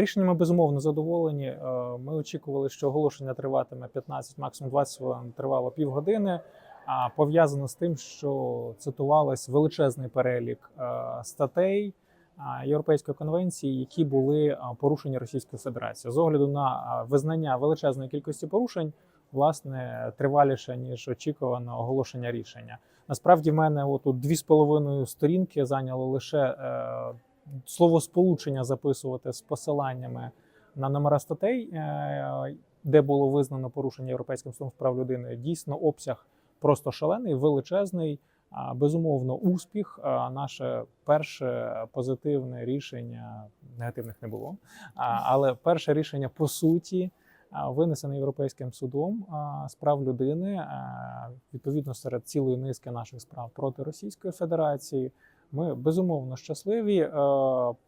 Рішеннями безумовно задоволені. Е, Ми очікували, що оголошення триватиме 15, максимум 20 хвилин, тривало півгодини. А пов'язано з тим, що цитувалось величезний перелік е, статей Європейської конвенції, які були порушені Російською Федерацією. З огляду на визнання величезної кількості порушень, власне, триваліше ніж очікувано оголошення рішення. Насправді, в мене отут дві з половиною сторінки зайняло лише е, словосполучення записувати з посиланнями на номера статей, е, де було визнано порушення Європейським судом з прав людини. Дійсно, обсяг просто шалений, величезний. Безумовно, успіх. Наше перше позитивне рішення негативних не було. Але перше рішення по суті винесене європейським судом з прав людини відповідно серед цілої низки наших справ проти Російської Федерації. Ми безумовно щасливі, е,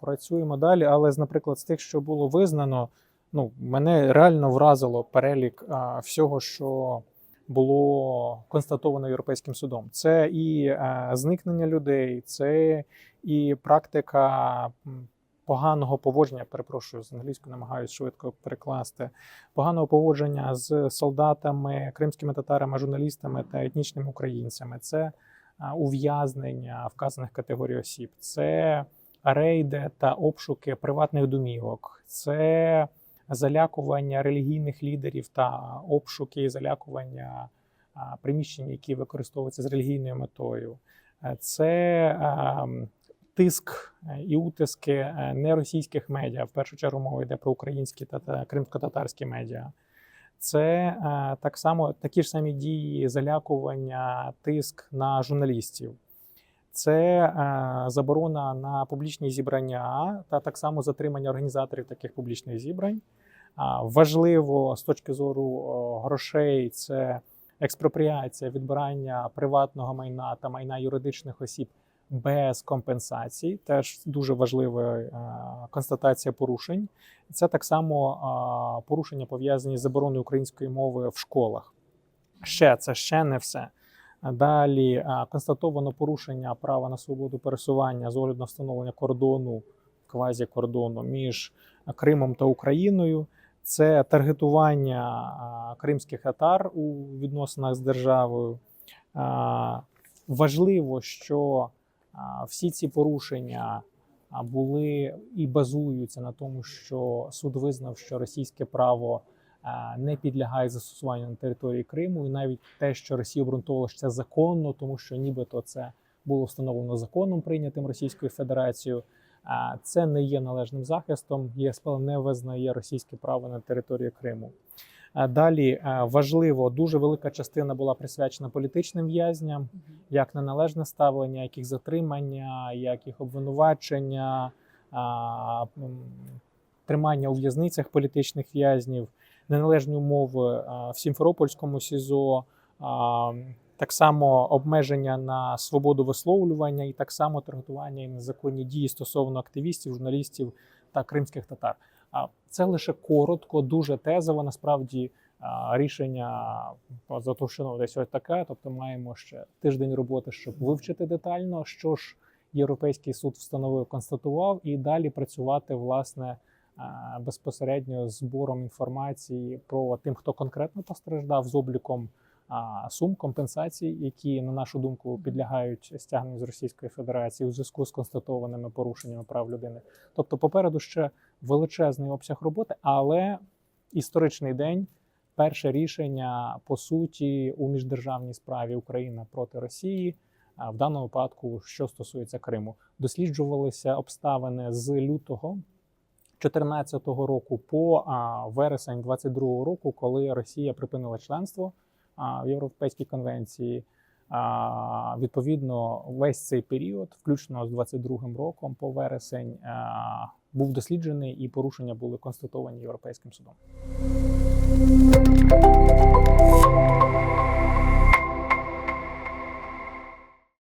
працюємо далі. Але, наприклад, з тих, що було визнано, ну мене реально вразило перелік всього, що було констатовано європейським судом. Це і е, зникнення людей, це і практика поганого поводження. Перепрошую з англійською, намагаюся швидко перекласти поганого поводження з солдатами, кримськими татарами, журналістами та етнічними українцями. Це е, ув'язнення вказаних категорій осіб. Це рейди та обшуки приватних домівок. Це залякування релігійних лідерів та обшуки і залякування приміщень, які використовуються з релігійною метою. Це тиск і утиски е, неросійських медіа. В першу чергу мова йде про українські та кримсько-татарські медіа. Це е, так само такі ж самі дії залякування, тиск на журналістів. Це е, заборона на публічні зібрання та так само затримання організаторів таких публічних зібрань. Важливо з точки зору грошей це експропріація, відбирання приватного майна та майна юридичних осіб без компенсацій. Теж дуже важлива е, констатація порушень. Це так само порушення пов'язані з забороною української мови в школах. Ще це ще не все. Далі констатовано порушення права на свободу пересування з огляду на встановлення кордону, квазі-кордону між Кримом та Україною. Це таргетування кримських татар у відносинах з державою. Важливо, що всі ці порушення були і базуються на тому, що суд визнав, що російське право не підлягає застосуванню на території Криму, і навіть те, що Росія обґрунтовувала, що це законно, тому що нібито це було встановлено законом, прийнятим Російською Федерацією. Це не є належним захистом. ЄСПЛ не визнає російське право на територію Криму. А Далі е, важливо, дуже велика частина була присвячена політичним в'язням, як неналежне ставлення, як їх затримання, як їх обвинувачення, тримання у в'язницях політичних в'язнів, неналежні умови в Сімферопольському СІЗО, так само обмеження на свободу висловлювання, і так само таргетування і незаконні дії стосовно активістів, журналістів та кримських татар. А це лише коротко, дуже тезово. Насправді рішення затовщено десь ось таке. Тобто, маємо ще тиждень роботи, щоб вивчити детально, що ж Європейський суд встановив, констатував, і далі працювати власне безпосередньо з збором інформації про тим, хто конкретно постраждав, з обліком сум компенсацій, які на нашу думку підлягають стягненню з Російської Федерації у зв'язку з констатованими порушеннями прав людини. Тобто, попереду ще величезний обсяг роботи, але історичний день. Перше рішення по суті у міждержавній справі Україна проти Росії, в даному випадку, що стосується Криму, досліджувалися обставини з лютого 2014 року по вересень 2022 року, коли Росія припинила членство в Європейській конвенції. Відповідно, весь цей період, включно з 22 роком, по вересень, був досліджений і порушення були констатовані європейським судом.